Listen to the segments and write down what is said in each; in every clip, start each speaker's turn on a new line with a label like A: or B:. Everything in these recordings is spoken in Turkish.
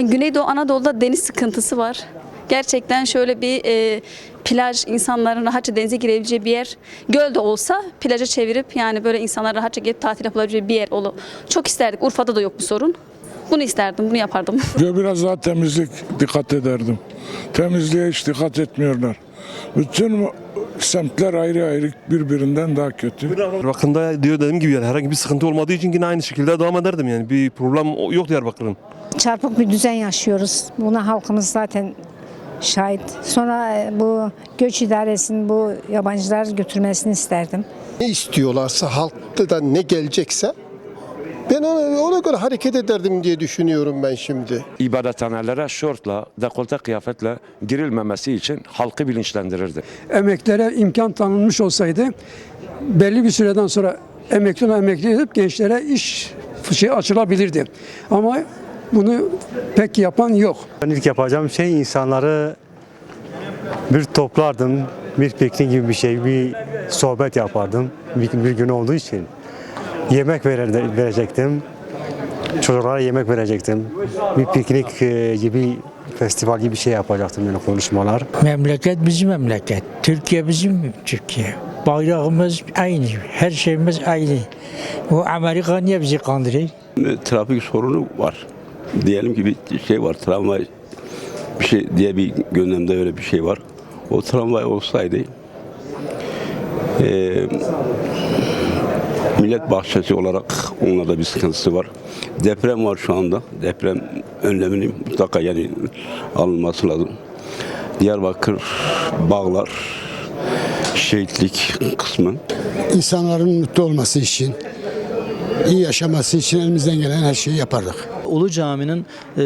A: Yani Güneydoğu Anadolu'da deniz sıkıntısı var. Gerçekten şöyle bir e, plaj insanların rahatça denize girebileceği bir yer göl de olsa plaja çevirip yani böyle insanlar rahatça gelip tatil yapabileceği bir yer olur. Çok isterdik. Urfa'da da yok bu sorun. Bunu isterdim, bunu yapardım.
B: Ve biraz daha temizlik dikkat ederdim. Temizliğe hiç dikkat etmiyorlar. Bütün semtler ayrı ayrı birbirinden daha kötü.
C: Diyarbakır'da diyor dediğim gibi yani herhangi bir sıkıntı olmadığı için yine aynı şekilde devam ederdim yani bir problem yok Diyarbakır'ın.
D: Çarpık bir düzen yaşıyoruz. Buna halkımız zaten şahit. Sonra e, bu göç idaresinin bu yabancılar götürmesini isterdim.
E: Ne istiyorlarsa halktan ne gelecekse ben ona, ona göre hareket ederdim diye düşünüyorum ben şimdi.
F: ibadethanelere şortla, dekolte kıyafetle girilmemesi için halkı bilinçlendirirdi.
G: emeklilere imkan tanınmış olsaydı belli bir süreden sonra emekli ve emekli edip gençlere iş şey açılabilirdi. Ama bunu pek yapan yok.
H: Ben ilk yapacağım şey insanları bir toplardım, bir piknik gibi bir şey, bir sohbet yapardım bir, bir gün olduğu için. Yemek verir, verecektim, çocuklara yemek verecektim. Bir piknik e, gibi, festival gibi bir şey yapacaktım yani konuşmalar.
I: Memleket bizim memleket. Türkiye bizim Türkiye. Bayrağımız aynı. Her şeyimiz aynı. O Amerika niye bizi kandırıyor?
J: trafik sorunu var. Diyelim ki bir şey var, tramvay bir şey diye bir gündemde öyle bir şey var. O tramvay olsaydı eee, millet bahçesi olarak onlarda bir sıkıntısı var. Deprem var şu anda. Deprem önleminin mutlaka yani alınması lazım. Diyarbakır bağlar şehitlik kısmı
K: insanların mutlu olması için, iyi yaşaması için elimizden gelen her şeyi yapardık.
L: Ulu Cami'nin e,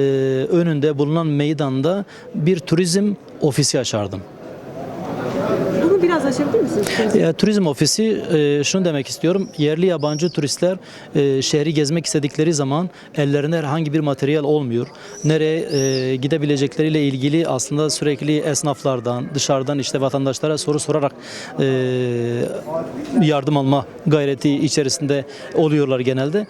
L: önünde bulunan meydanda bir turizm ofisi açardım.
M: Açabilir misiniz?
L: E, turizm ofisi e, şunu demek istiyorum. Yerli yabancı turistler e, şehri gezmek istedikleri zaman ellerinde herhangi bir materyal olmuyor. Nereye e, gidebilecekleriyle ilgili aslında sürekli esnaflardan, dışarıdan işte vatandaşlara soru sorarak e, yardım alma gayreti içerisinde oluyorlar genelde.